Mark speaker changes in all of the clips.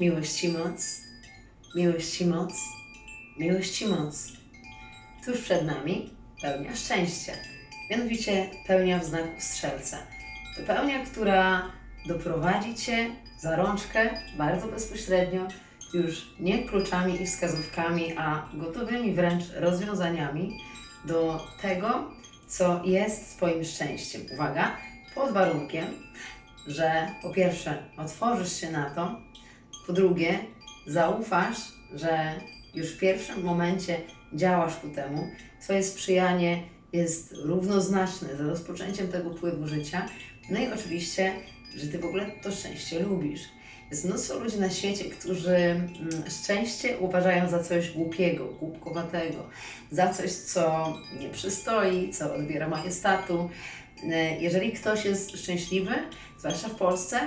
Speaker 1: Miłości moc, miłości moc, miłości moc. Tuż przed nami pełnia szczęścia, mianowicie pełnia w znaku strzelca. To pełnia, która doprowadzi Cię za rączkę bardzo bezpośrednio, już nie kluczami i wskazówkami, a gotowymi wręcz rozwiązaniami do tego, co jest Twoim szczęściem. Uwaga, pod warunkiem, że po pierwsze otworzysz się na to, po drugie zaufasz, że już w pierwszym momencie działasz ku temu, Twoje sprzyjanie jest równoznaczne z rozpoczęciem tego pływu życia, no i oczywiście, że Ty w ogóle to szczęście lubisz. Jest mnóstwo ludzi na świecie, którzy mm, szczęście uważają za coś głupiego, głupkowatego, za coś, co nie przystoi, co odbiera majestatu. E, Jeżeli ktoś jest szczęśliwy, zwłaszcza w Polsce,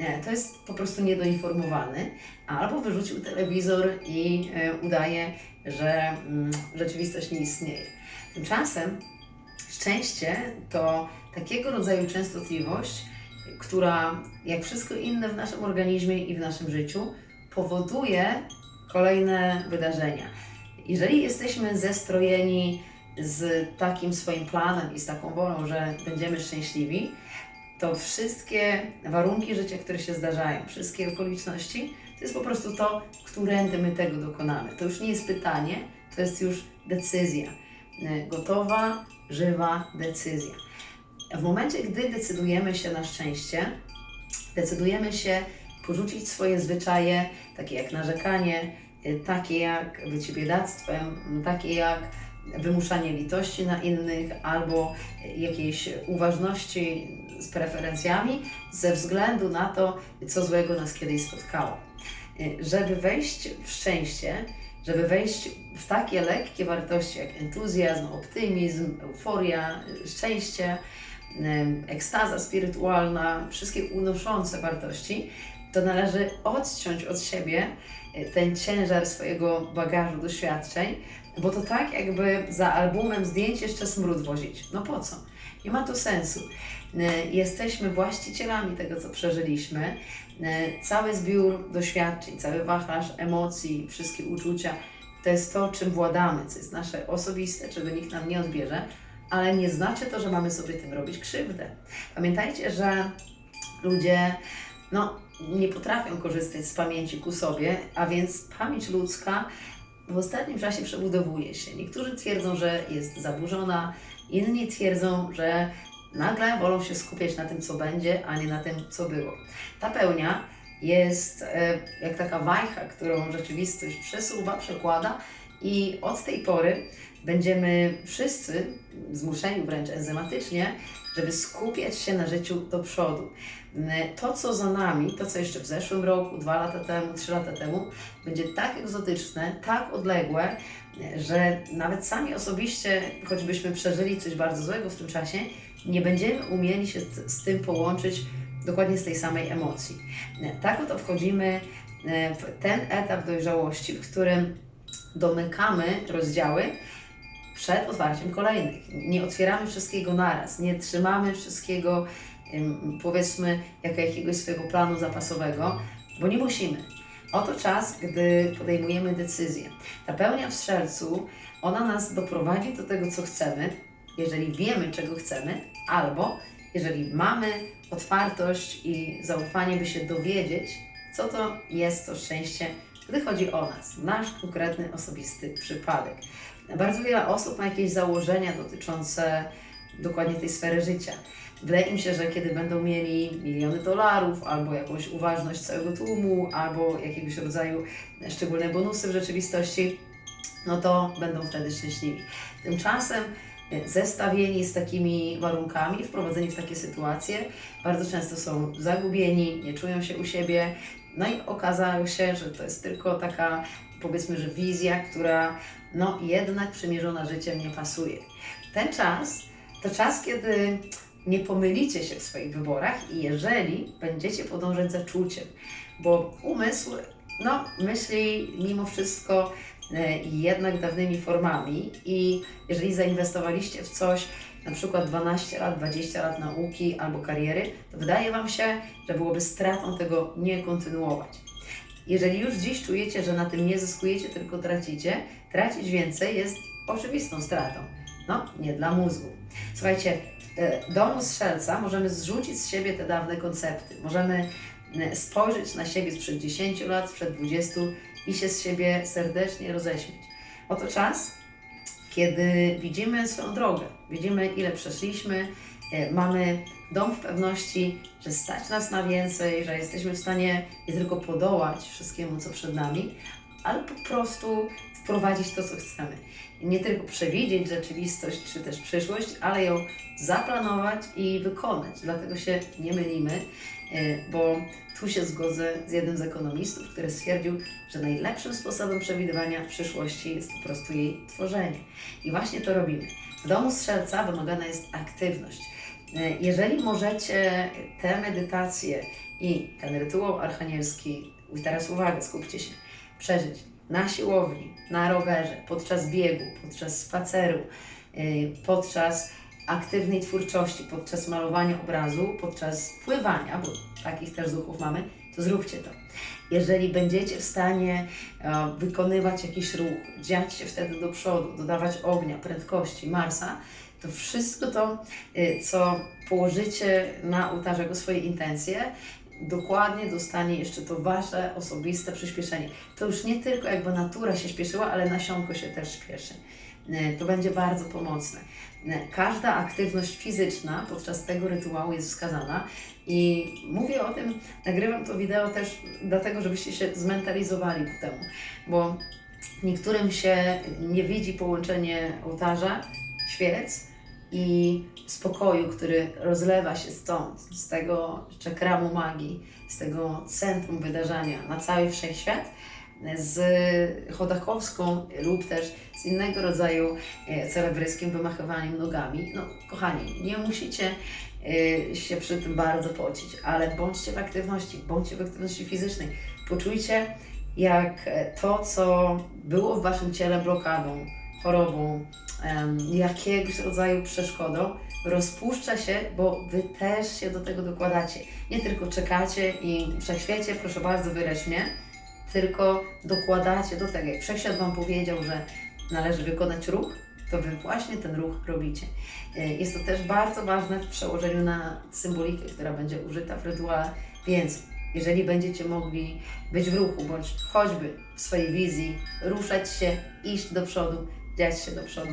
Speaker 1: e, to jest po prostu niedoinformowany, albo wyrzucił telewizor i e, udaje, że mm, rzeczywistość nie istnieje. Tymczasem szczęście to takiego rodzaju częstotliwość, która, jak wszystko inne w naszym organizmie i w naszym życiu, powoduje kolejne wydarzenia. Jeżeli jesteśmy zestrojeni z takim swoim planem i z taką wolą, że będziemy szczęśliwi, to wszystkie warunki życia, które się zdarzają, wszystkie okoliczności, to jest po prostu to, którędy my tego dokonamy. To już nie jest pytanie, to jest już decyzja. E, Gotowa, żywa decyzja. W momencie, gdy decydujemy się na szczęście, decydujemy się porzucić swoje zwyczaje, takie jak narzekanie, y, takie jak bycie biedactwem, takie jak wymuszanie litości na innych albo jakiejś uważności z preferencjami ze względu na to, co złego nas kiedyś spotkało. Żeby wejść w szczęście, żeby wejść w takie lekkie wartości jak entuzjazm, optymizm, euforia, szczęście, ekstaza spirytualna, wszystkie unoszące wartości, to należy odciąć od siebie e, ten ciężar swojego bagażu doświadczeń, bo to tak jakby za albumem zdjęć jeszcze smród wozić. No po co? Nie ma to sensu. E, Jesteśmy właścicielami tego, co przeżyliśmy. E, Cały zbiór doświadczeń, cały wachlarz emocji, wszystkie uczucia, to jest to, czym władamy, co jest nasze osobiste, czego nikt nam nie odbierze, ale nie znaczy to, że mamy sobie tym robić krzywdę. Pamiętajcie, że ludzie no, nie potrafią korzystać z pamięci ku sobie, a więc pamięć ludzka w ostatnim czasie przebudowuje się. Niektórzy twierdzą, że jest zaburzona, inni twierdzą, że nagle wolą się skupiać na tym, co będzie, a nie na tym, co było. Ta pełnia jest e, jak taka wajcha, którą rzeczywistość przesuwa, przekłada i od tej pory będziemy wszyscy zmuszeni wręcz enzymatycznie, żeby skupiać się na życiu do przodu. To, co za nami, to, co jeszcze w zeszłym roku, dwa lata temu, trzy lata temu, będzie tak egzotyczne, tak odległe, że nawet sami osobiście, choćbyśmy przeżyli coś bardzo złego w tym czasie, nie będziemy umieli się z, tym połączyć dokładnie z tej samej emocji. Tak oto wchodzimy e, w ten etap dojrzałości, w którym domykamy rozdziały przed otwarciem kolejnych. Nie otwieramy wszystkiego naraz, nie trzymamy wszystkiego, powiedzmy, jako jakiegoś swojego planu zapasowego, bo nie musimy. Oto czas, gdy podejmujemy decyzję. Ta pełnia w strzelcu, ona nas doprowadzi do tego, co chcemy, jeżeli wiemy, czego chcemy, albo jeżeli mamy otwartość i zaufanie, by się dowiedzieć, co to jest to szczęście, gdy chodzi o nas, nasz konkretny, osobisty przypadek. Bardzo wiele osób ma jakieś założenia dotyczące dokładnie tej sfery życia. Wydaje im się, że kiedy będą mieli miliony dolarów, albo jakąś uważność całego tłumu, albo jakiegoś rodzaju szczególne bonusy w rzeczywistości, no to będą wtedy szczęśliwi. Tymczasem zestawieni z takimi warunkami, wprowadzeni w takie sytuacje, bardzo często są zagubieni, nie czują się u siebie, no i okazało się, że to jest tylko taka, powiedzmy, że wizja, która no jednak przymierzona życiem nie pasuje. Ten czas to czas, kiedy nie pomylicie się w swoich wyborach i jeżeli będziecie podążać za czuciem, bo umysł no, myśli mimo wszystko e, jednak dawnymi formami i jeżeli zainwestowaliście w coś, na przykład 12 lat, 20 lat nauki albo kariery, to wydaje Wam się, że byłoby stratą tego nie kontynuować. Jeżeli już dziś czujecie, że na tym nie zyskujecie, tylko tracicie, tracić więcej jest oczywistą stratą. No, nie dla mózgu. Słuchajcie, e, domu strzelca możemy zrzucić z siebie te dawne koncepty. Możemy e, spojrzeć na siebie sprzed 10 lat, sprzed 20 i się z siebie serdecznie roześmieć. Oto czas, kiedy widzimy swoją drogę, widzimy ile przeszliśmy, e, mamy dom w pewności, że stać nas na więcej, że jesteśmy w stanie nie tylko podołać wszystkiemu, co przed nami, ale po prostu wprowadzić to, co chcemy. Nie tylko przewidzieć rzeczywistość czy też przyszłość, ale ją zaplanować i wykonać. Dlatego się nie mylimy, e, bo tu się zgodzę z jednym z ekonomistów, który stwierdził, że najlepszym sposobem przewidywania przyszłości jest po prostu jej tworzenie. I właśnie to robimy. W domu strzelca wymagana jest aktywność. E, Jeżeli możecie te medytacje i ten rytuał archanielski, teraz uwaga, skupcie się, przeżyć na siłowni, na rowerze, podczas biegu, podczas spaceru, y, podczas aktywnej twórczości, podczas malowania obrazu, podczas pływania, bo takich też duchów mamy, to zróbcie to. Jeżeli będziecie w stanie e, wykonywać jakiś ruch, dziać się wtedy do przodu, dodawać ognia, prędkości, Marsa, to wszystko to, y, co położycie na ołtarzu jako swoje intencje, dokładnie dostanie jeszcze to Wasze osobiste przyspieszenie. To już nie tylko jakby natura się śpieszyła, ale nasionko się też śpieszy. Y, To będzie bardzo pomocne. Y, Każda aktywność fizyczna podczas tego rytuału jest wskazana i mówię o tym, nagrywam to wideo też dlatego, żebyście się zmentalizowali ku temu, bo niektórym się nie widzi połączenie ołtarza, świec i spokoju, który rozlewa się stąd, z tego czakramu magii, z tego centrum wydarzenia na cały wszechświat, z chodakowską lub też z innego rodzaju e, celebryskim wymachywaniem nogami. No, kochani, nie musicie e, się przy tym bardzo pocić, ale bądźcie w aktywności, bądźcie w aktywności fizycznej. Poczujcie, jak e, to, co było w Waszym ciele blokadą, chorobą, jakiegoś rodzaju przeszkodą, rozpuszcza się, bo Wy też się do tego dokładacie. Nie tylko czekacie i wszechświecie, proszę bardzo, wylecz mnie, tylko dokładacie do tego. Jak wszechświat Wam powiedział, że należy wykonać ruch, to Wy właśnie ten ruch robicie. E, Jest to też bardzo ważne w przełożeniu na symbolikę, która będzie użyta w rytuale, więc jeżeli będziecie mogli być w ruchu, bądź choćby w swojej wizji, ruszać się, iść do przodu, dziać się do przodu,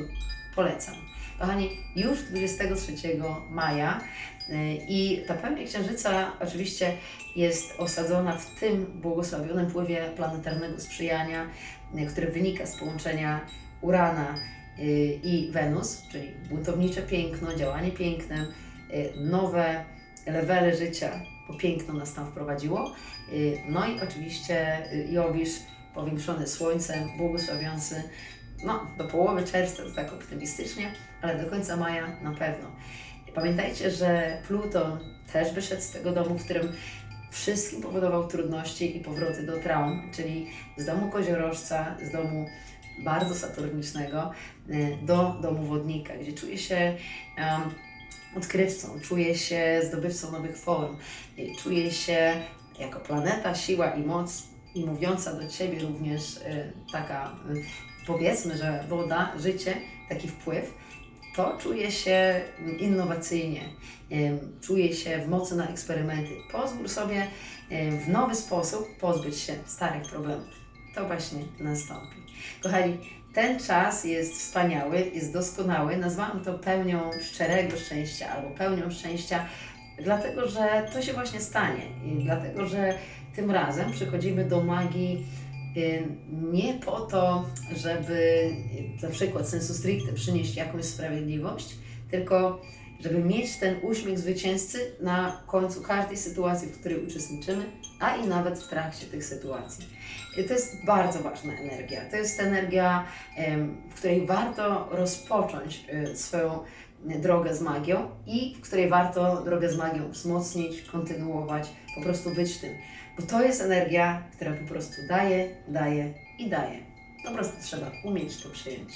Speaker 1: polecam. Kochani, już 23 maja y, i ta pełnia księżyca oczywiście jest osadzona w tym błogosławionym wpływie planetarnego sprzyjania, y, który wynika z połączenia Urana y, i Wenus, czyli buntownicze piękno, działanie piękne, y, nowe levele życia, bo piękno nas tam wprowadziło. No i oczywiście Jowisz powiększony słońcem, błogosławiący no, do połowy czerwca, to tak optymistycznie, ale do końca maja na pewno. Pamiętajcie, że Pluton też wyszedł z tego domu, w którym wszystkim powodował trudności i powroty do traum, czyli z domu koziorożca, z domu bardzo saturnicznego y, do domu wodnika, gdzie czuje się em, odkrywcą, czuje się zdobywcą nowych form, y, czuje się jako planeta, siła i moc i mówiąca do Ciebie również y, taka, y, powiedzmy, że woda, życie, taki wpływ, to czuje się innowacyjnie, ym, czuje się w mocy na eksperymenty. Pozwól sobie w nowy sposób pozbyć się starych problemów. To właśnie nastąpi. Kochani, ten czas jest wspaniały, jest doskonały. Nazwałam to pełnią szczerego szczęścia albo pełnią szczęścia, dlatego że to się właśnie stanie i dlatego, że tym razem przychodzimy do magii nie po to, żeby na przykład sensu stricte przynieść jakąś sprawiedliwość, tylko żeby mieć ten uśmiech zwycięzcy na końcu każdej sytuacji, w której uczestniczymy, a i nawet w trakcie tych sytuacji. To jest bardzo ważna energia. To jest energia, w której warto rozpocząć y, swoją drogę z magią i w której warto drogę z magią wzmocnić, kontynuować, po prostu być tym. Bo to jest energia, która po prostu daje, daje i daje. Po prostu trzeba umieć to przyjąć.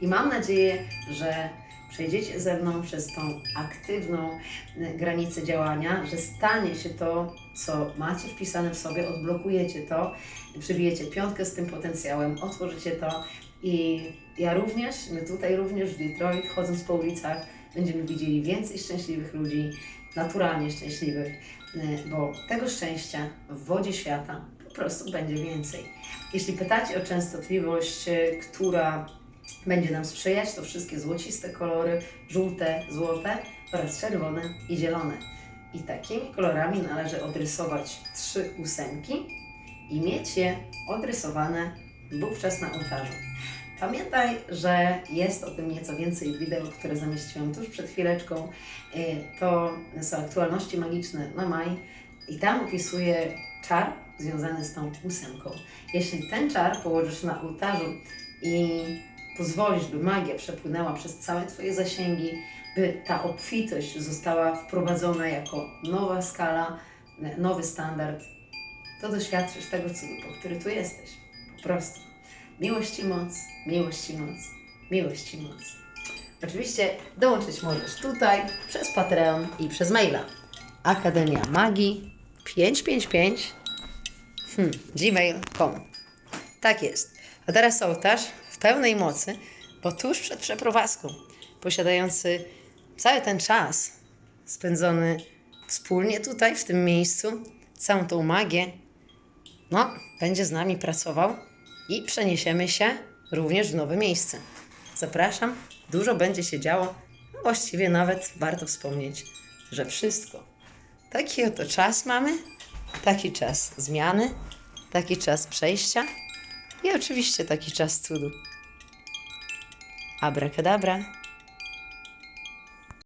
Speaker 1: I mam nadzieję, że przejdziecie ze mną przez tą aktywną e, granicę działania, że stanie się to, co macie wpisane w sobie, odblokujecie to, przybijecie piątkę z tym potencjałem, otworzycie to i ja również, my tutaj również w Detroit, chodząc po ulicach, będziemy widzieli więcej szczęśliwych ludzi, naturalnie szczęśliwych, y, bo tego szczęścia w wodzie świata po prostu będzie więcej. Jeśli pytacie o częstotliwość, y, która będzie nam sprzyjać, to wszystkie złociste kolory, żółte, złote oraz czerwone i zielone. I takimi kolorami należy odrysować trzy ósemki i mieć je odrysowane wówczas na ołtarzu. Pamiętaj, że jest o tym nieco więcej w wideo, które zamieściłam tuż przed chwileczką. Y, To są aktualności magiczne na maj i tam opisuję czar związany z tą ósemką. Jeśli ten czar położysz na ołtarzu i pozwolisz, by magia przepłynęła przez całe Twoje zasięgi, by ta obfitość została wprowadzona jako nowa skala, nowy standard, to doświadczysz tego cudu, po który tu jesteś. Po prostu. Miłość i moc, miłość i moc, miłość i moc. Oczywiście dołączyć możesz tutaj przez Patreon i przez maila. Akademia Magii 555 hmm, gmail.com Tak jest. A teraz ołtarz w pełnej mocy, bo tuż przed przeprowadzką, posiadający cały ten czas spędzony wspólnie tutaj, w tym miejscu, całą tą magię, no, będzie z nami pracował i przeniesiemy się również w nowe miejsce. Zapraszam, dużo będzie się działo, no właściwie nawet warto wspomnieć, że wszystko. Taki oto czas mamy, taki czas zmiany, taki czas przejścia i oczywiście taki czas cudu. Abracadabra.